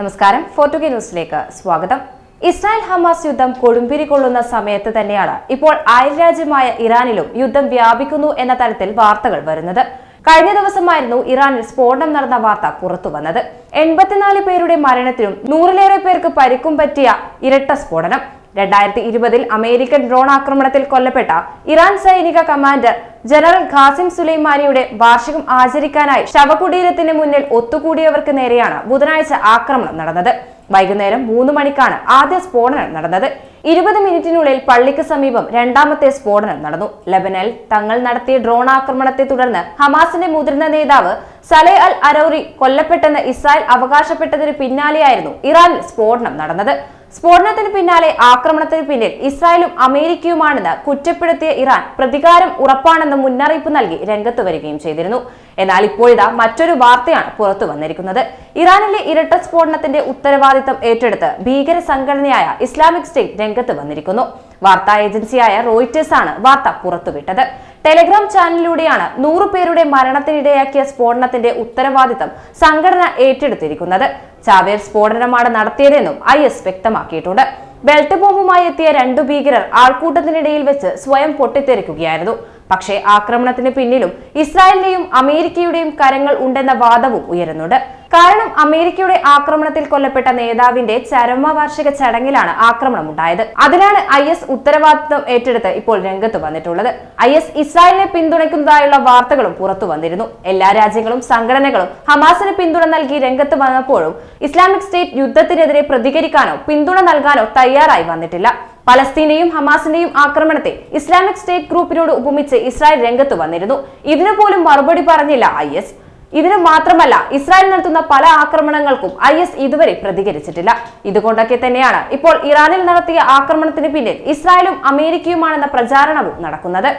നമസ്കാരം. ഫോർട്ടുഗി ന്യൂസിലേക്ക് സ്വാഗതം. ഇസ്രായേൽ ഹമാസ് യുദ്ധം കൊടുമ്പിരി കൊള്ളുന്ന സമയത്ത് തന്നെയാണ് ഇപ്പോൾ അയൽരാജ്യമായ ഇറാനിലും യുദ്ധം വ്യാപിക്കുന്നു എന്ന തരത്തിൽ വാർത്തകൾ വരുന്നത്. കഴിഞ്ഞ ദിവസമായിരുന്നു ഇറാനിൽ സ്ഫോടനം നടന്ന വാർത്ത പുറത്തു വന്നത്. എൺപത്തിനാല് പേരുടെ മരണത്തിനും നൂറിലേറെ പേർക്ക് പരിക്കും പറ്റിയ ഇരട്ട സ്ഫോടനം. രണ്ടായിരത്തി ഇരുപതിൽ അമേരിക്കൻ ഡ്രോൺ ആക്രമണത്തിൽ കൊല്ലപ്പെട്ട ഇറാൻ സൈനിക കമാൻഡർ ജനറൽ ഖാസിം സുലൈമാനിയുടെ വാർഷികം ആചരിക്കാനായി ശവകുടീരത്തിന് മുന്നിൽ ഒത്തുകൂടിയവർക്ക് നേരെയാണ് ബുധനാഴ്ച ആക്രമണം നടന്നത്. വൈകുന്നേരം മൂന്ന് മണിക്കാണ് ആദ്യ സ്ഫോടനം നടന്നത്. ഇരുപത് മിനിറ്റിനുള്ളിൽ പള്ളിക്ക് സമീപം രണ്ടാമത്തെ സ്ഫോടനം നടന്നു. ലബനൽ തങ്ങൾ നടത്തിയ ഡ്രോൺ ആക്രമണത്തെ തുടർന്ന് ഹമാസിന്റെ മുതിർന്ന നേതാവ് സലേ അൽ അരൌറി കൊല്ലപ്പെട്ടെന്ന് ഇസ്രായേൽ അവകാശപ്പെട്ടതിന് പിന്നാലെയായിരുന്നു ഇറാനിൽ സ്ഫോടനം നടന്നത്. സ്ഫോടനത്തിന് പിന്നാലെ ആക്രമണത്തിന് പിന്നിൽ ഇസ്രായേലും അമേരിക്കയുമാണെന്ന് കുറ്റപ്പെടുത്തിയ ഇറാൻ പ്രതികാരം ഉറപ്പാണെന്ന് മുന്നറിയിപ്പ് നൽകി രംഗത്ത് വരികയും ചെയ്തിരുന്നു. എന്നാൽ ഇപ്പോഴിതാ മറ്റൊരു വാർത്തയാണ് പുറത്തു വന്നിരിക്കുന്നത്. ഇറാനിലെ ഇരട്ട സ്ഫോടനത്തിന്റെ ഉത്തരവാദിത്തം ഏറ്റെടുത്ത് ഭീകര സംഘടനയായ ഇസ്ലാമിക് സ്റ്റേറ്റ് രംഗത്ത് വന്നിരിക്കുന്നു. വാർത്താ ഏജൻസിയായ റോയിറ്റേഴ്സ് ആണ് വാർത്ത പുറത്തുവിട്ടത്. ടെലിഗ്രാം ചാനലിലൂടെയാണ് നൂറു പേരുടെ മരണത്തിനിടയാക്കിയ സ്ഫോടനത്തിന്റെ ഉത്തരവാദിത്തം സംഘടന ഏറ്റെടുത്തിരിക്കുന്നത്. ചാവേർ സ്ഫോടനമാണ് നടത്തിയതെന്നും ഐ എസ് വ്യക്തമാക്കിയിട്ടുണ്ട്. ബെൽറ്റ് ബോംബുമായി എത്തിയ രണ്ടു ഭീകരർ ആൾക്കൂട്ടത്തിനിടയിൽ വെച്ച് സ്വയം പൊട്ടിത്തെറിക്കുകയായിരുന്നു. പക്ഷേ ആക്രമണത്തിന് പിന്നിലും ഇസ്രായേലിന്റെയും അമേരിക്കയുടെയും കരങ്ങൾ ഉണ്ടെന്ന വാദവും ഉയരുന്നുണ്ട്. കാരണം അമേരിക്കയുടെ ആക്രമണത്തിൽ കൊല്ലപ്പെട്ട നേതാവിന്റെ ചരമവാർഷിക ചടങ്ങിലാണ് ആക്രമണം ഉണ്ടായത് അതിനാണ് ഐ എസ് ഉത്തരവാദിത്വം ഏറ്റെടുത്ത് ഇപ്പോൾ രംഗത്ത് വന്നിട്ടുള്ളത്. ഐ എസ് ഇസ്രായേലിനെ പിന്തുണയ്ക്കുന്നതായുള്ള വാർത്തകളും പുറത്തു വന്നിരുന്നു. എല്ലാ രാജ്യങ്ങളും സംഘടനകളും ഹമാസിന് പിന്തുണ നൽകി രംഗത്ത് വന്നപ്പോഴും ഇസ്ലാമിക് സ്റ്റേറ്റ് യുദ്ധത്തിനെതിരെ പ്രതികരിക്കാനോ പിന്തുണ നൽകാനോ തയ്യാറായി വന്നിട്ടില്ല. പലസ്തീനെയും ഹമാസിന്റെയും ആക്രമണത്തെ ഇസ്ലാമിക് സ്റ്റേറ്റ് ഗ്രൂപ്പിനോട് ഉപമിച്ച് ഇസ്രായേൽ രംഗത്ത് വന്നിരുന്നു. ഇതിനു പോലും മറുപടി പറഞ്ഞില്ല ഐ എസ്. ഇതിന് മാത്രമല്ല ഇസ്രായേൽ നടത്തുന്ന പല ആക്രമണങ്ങൾക്കും ഐ എസ് ഇതുവരെ പ്രതികരിച്ചിട്ടില്ല. ഇതുകൊണ്ടൊക്കെ തന്നെയാണ് ഇപ്പോൾ ഇറാനിൽ നടത്തിയ ആക്രമണത്തിന് പിന്നിൽ ഇസ്രായേലും അമേരിക്കയുമാണെന്ന പ്രചാരണവും നടക്കുന്നത്.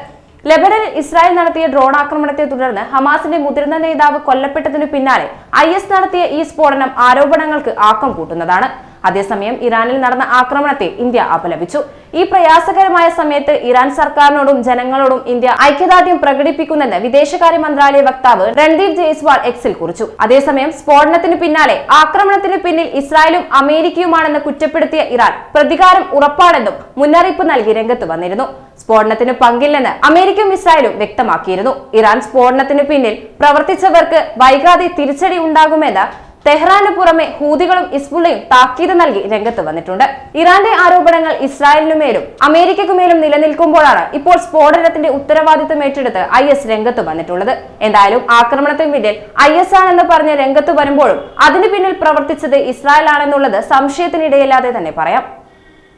ലെബനനിൽ ഇസ്രായേൽ നടത്തിയ ഡ്രോൺ ആക്രമണത്തെ തുടർന്ന് ഹമാസിന്റെ മുതിർന്ന നേതാവ് കൊല്ലപ്പെട്ടതിനു പിന്നാലെ ഐ നടത്തിയ ഈ സ്ഫോടനം ആരോപണങ്ങൾക്ക് ആക്കം കൂട്ടുന്നതാണ്. അതേസമയം ഇറാനിൽ നടന്ന ആക്രമണത്തെ ഇന്ത്യ അപലപിച്ചു. ഈ പ്രയാസകരമായ സമയത്ത് ഇറാൻ സർക്കാരിനോടും ജനങ്ങളോടും ഇന്ത്യ ഐക്യദാർഢ്യം പ്രകടിപ്പിക്കുന്നെന്ന് വിദേശകാര്യ മന്ത്രാലയ വക്താവ് രൺദീപ് ജയ്സ്വാൾ എക്സിൽ കുറിച്ചു. അതേസമയം സ്ഫോടനത്തിന് പിന്നാലെ ആക്രമണത്തിന് പിന്നിൽ ഇസ്രായേലും അമേരിക്കയുമാണെന്ന് കുറ്റപ്പെടുത്തിയ ഇറാൻ പ്രതികാരം ഉറപ്പാണെന്നും മുന്നറിയിപ്പ് നൽകി രംഗത്ത് വന്നിരുന്നു. സ്ഫോടനത്തിന് പങ്കില്ലെന്ന് അമേരിക്കയും ഇസ്രായേലും വ്യക്തമാക്കിയിരുന്നു. ഇറാൻ സ്ഫോടനത്തിന് പിന്നിൽ പ്രവർത്തിച്ചവർക്ക് വൈകാതെ തിരിച്ചടി ഉണ്ടാകുമെന്ന് തെഹ്റാന് പുറമെ ഹൂതികളും ഇസ്ബുള്ളയും താക്കീത് നൽകി രംഗത്ത് വന്നിട്ടുണ്ട്. ഇറാന്റെ ആരോപണങ്ങൾ ഇസ്രായേലിനുമേലും അമേരിക്കക്കുമേലും നിലനിൽക്കുമ്പോഴാണ് ഇപ്പോൾ സ്ഫോടനത്തിന്റെ ഉത്തരവാദിത്തം ഏറ്റെടുത്ത് ഐ എസ് രംഗത്ത് വന്നിട്ടുള്ളത്. എന്തായാലും ആക്രമണത്തിന് പിന്നിൽ ഐ എസ് ആണെന്ന് പറഞ്ഞ് രംഗത്ത് വരുമ്പോഴും അതിനു പിന്നിൽ പ്രവർത്തിച്ചത് ഇസ്രായേൽ ആണെന്നുള്ളത് സംശയത്തിനിടയില്ലാതെ തന്നെ പറയാം.